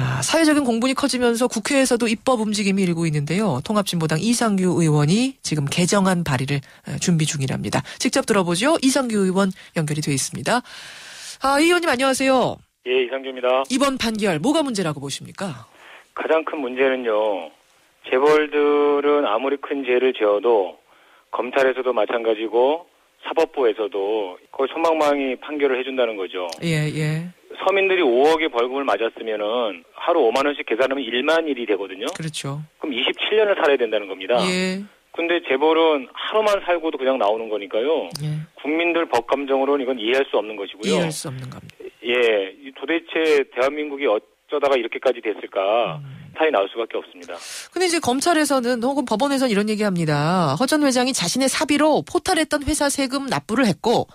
아, 사회적인 공분이 커지면서 국회에서도 입법 움직임이 일고 있는데요. 통합진보당 이상규 의원이 지금 개정안 발의를 준비 중이랍니다. 직접 들어보죠. 이상규 의원 연결이 되어 있습니다. 아, 이 의원님 안녕하세요. 예, 이상규입니다. 이번 판결 뭐가 문제라고 보십니까? 가장 큰 문제는요. 재벌들은 아무리 큰 죄를 지어도 검찰에서도 마찬가지고 사법부에서도 거의 소망망이 판결을 해준다는 거죠. 예, 예. 서민들이 5억의 벌금을 맞았으면은 하루 5만 원씩 계산하면 1만 일이 되거든요. 그렇죠. 그럼 27년을 살아야 된다는 겁니다. 예. 근데 재벌은 하루만 살고도 그냥 나오는 거니까요. 예. 국민들 법 감정으로는 이건 이해할 수 없는 것이고요. 이해할 수 없는 겁니다. 예, 도대체 대한민국이 어쩌다가 이렇게까지 됐을까 음. 타이 나올 수밖에 없습니다. 근데 이제 검찰에서는 혹은 법원에서는 이런 얘기합니다. 허 전 회장이 자신의 사비로 포탈했던 회사 세금 납부를 했고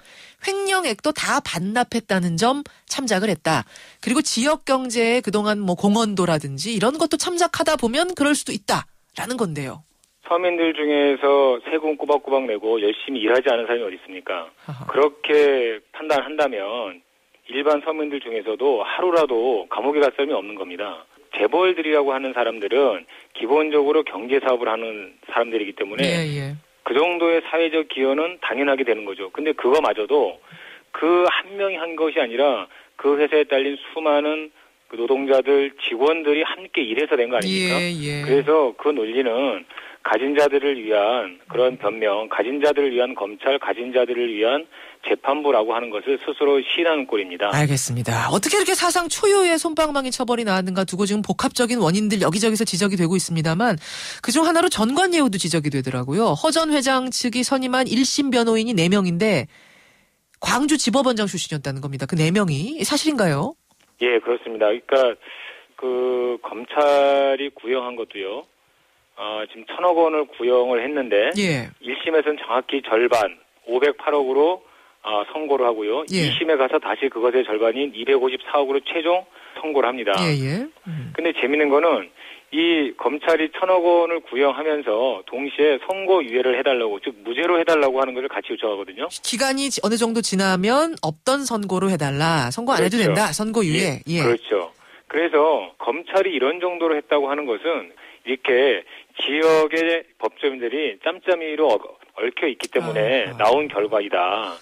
횡령액도 다 반납했다는 점 참작을 했다. 그리고 지역 경제에 그동안 뭐 공헌도라든지 이런 것도 참작하다 보면 그럴 수도 있다라는 건데요. 서민들 중에서 세금 꼬박꼬박 내고 열심히 일하지 않은 사람이 어디 있습니까? 하하. 그렇게 판단한다면 일반 서민들 중에서도 하루라도 감옥에 갈 사람이 없는 겁니다. 재벌들이라고 하는 사람들은 기본적으로 경제 사업을 하는 사람들이기 때문에 예, 예. 그 정도의 사회적 기여는 당연하게 되는 거죠. 근데 그거마저도 그 한 명이 한 것이 아니라 그 회사에 딸린 수많은 그 노동자들, 직원들이 함께 일해서 된 거 아닙니까? 예, 예. 그래서 그 논리는 가진 자들을 위한 그런 변명, 가진 자들을 위한 검찰, 가진 자들을 위한 재판부라고 하는 것을 스스로 시인하는 꼴입니다. 알겠습니다. 어떻게 이렇게 사상 초유의 손방망이 처벌이 나왔는가 두고 지금 복합적인 원인들 여기저기서 지적이 되고 있습니다만 그중 하나로 전관예우도 지적이 되더라고요. 허전 회장 측이 선임한 1심 변호인이 4명인데 광주 지법원장 출신이었다는 겁니다. 그 4명이 사실인가요? 예, 그렇습니다. 그러니까 그 검찰이 구형한 것도요. 아, 지금 천억 원을 구형을 했는데 예. 1심에서는 정확히 절반 508억으로 아, 선고를 하고요. 예. 2심에 가서 다시 그것의 절반인 254억으로 최종 선고를 합니다. 예, 예. 음. 근데 재밌는 거는 이 검찰이 천억 원을 구형하면서 동시에 선고 유예를 해달라고 즉 무죄로 해달라고 하는 것을 같이 요청하거든요. 기간이 지- 어느 정도 지나면 없던 선고로 해달라. 선고 안 해도 그렇죠. 된다. 선고 유예. 예. 그렇죠. 그래서 검찰이 이런 정도로 했다고 하는 것은 이렇게 지역의 법조인들이 짬짬이로 어- 얽혀 있기 때문에 아. 나온 결과이다.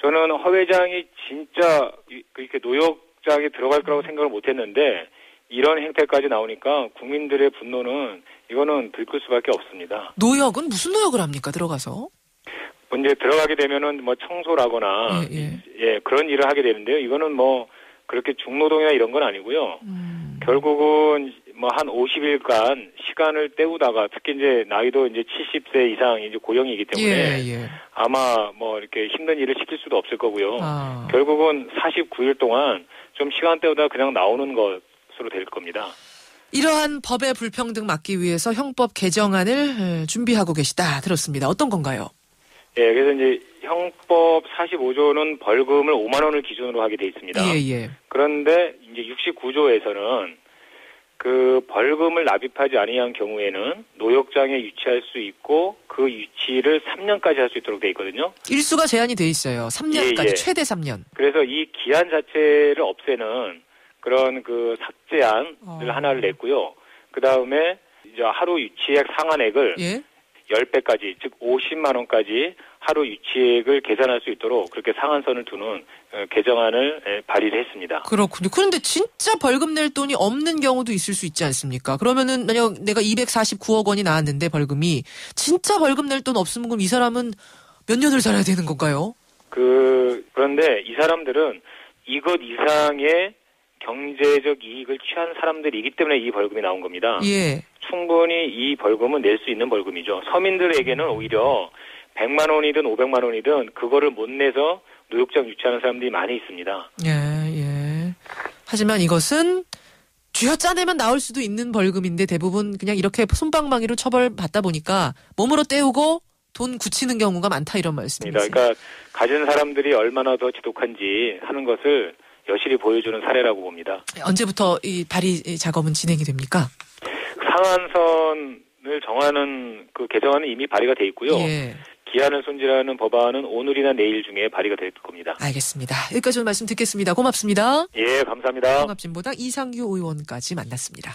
저는 허 회장이 진짜 이- 그렇게 노역장에 들어갈 거라고 생각을 못 했는데 이런 행태까지 나오니까 국민들의 분노는 이거는 들끓 수밖에 없습니다. 노역은 무슨 노역을 합니까? 들어가서? 이제 들어가게 되면은 뭐 청소라거나 예, 예. 예, 그런 일을 하게 되는데요. 이거는 뭐 그렇게 중노동이나 이런 건 아니고요. 음. 결국은 뭐 한 50일간 시간을 때우다가 특히 이제 나이도 이제 70세 이상 이제 고령이기 때문에 예, 예. 아마 뭐 이렇게 힘든 일을 시킬 수도 없을 거고요. 아. 결국은 49일 동안 좀 시간 때우다 그냥 나오는 것으로 될 겁니다. 이러한 법의 불평등 막기 위해서 형법 개정안을 에, 준비하고 계시다 들었습니다. 어떤 건가요? 예, 그래서 이제 형법 45조는 벌금을 5만 원을 기준으로 하게 돼 있습니다. 예, 예. 그런데 이제 69조에서는 그 벌금을 납입하지 아니한 경우에는 노역장에 유치할 수 있고 그 유치를 3년까지 할 수 있도록 돼 있거든요. 일수가 제한이 돼 있어요. 3년까지 예, 예. 최대 3년. 그래서 이 기한 자체를 없애는 그런 그 삭제안을 어. 하나를 냈고요. 그 다음에 이제 하루 유치액 상한액을 예. 10배까지 즉 50만 원까지 하루 유치액을 계산할 수 있도록 그렇게 상한선을 두는 어, 개정안을 에, 발의를 했습니다. 그렇군요. 그런데 진짜 벌금 낼 돈이 없는 경우도 있을 수 있지 않습니까? 그러면은 만약 내가 249억 원이 나왔는데 벌금이 진짜 벌금 낼 돈 없으면 그럼 이 사람은 몇 년을 살아야 되는 건가요? 그 그런데 이 사람들은 이것 이상의 경제적 이익을 취한 사람들이기 때문에 이 벌금이 나온 겁니다. 예. 충분히 이 벌금은 낼 수 있는 벌금이죠. 서민들에게는 오히려 100만 원이든 500만 원이든 그거를 못 내서 노역장 유치하는 사람들이 많이 있습니다. 예, 예. 하지만 이것은 쥐어짜내면 나올 수도 있는 벌금인데 대부분 그냥 이렇게 손방망이로 처벌받다 보니까 몸으로 때우고 돈 굳히는 경우가 많다 이런 말씀이세요. 그러니까 가진 사람들이 얼마나 더 지독한지 하는 것을 여실히 보여주는 사례라고 봅니다. 언제부터 이 발의 작업은 진행이 됩니까? 상한선을 정하는 그 개정안은 이미 발의가 돼 있고요. 예. 기한을 손질하는 법안은 오늘이나 내일 중에 발의가 될 겁니다. 알겠습니다. 여기까지 오늘 말씀 듣겠습니다. 고맙습니다. 예, 감사합니다. 통합진보당 이상규 의원까지 만났습니다.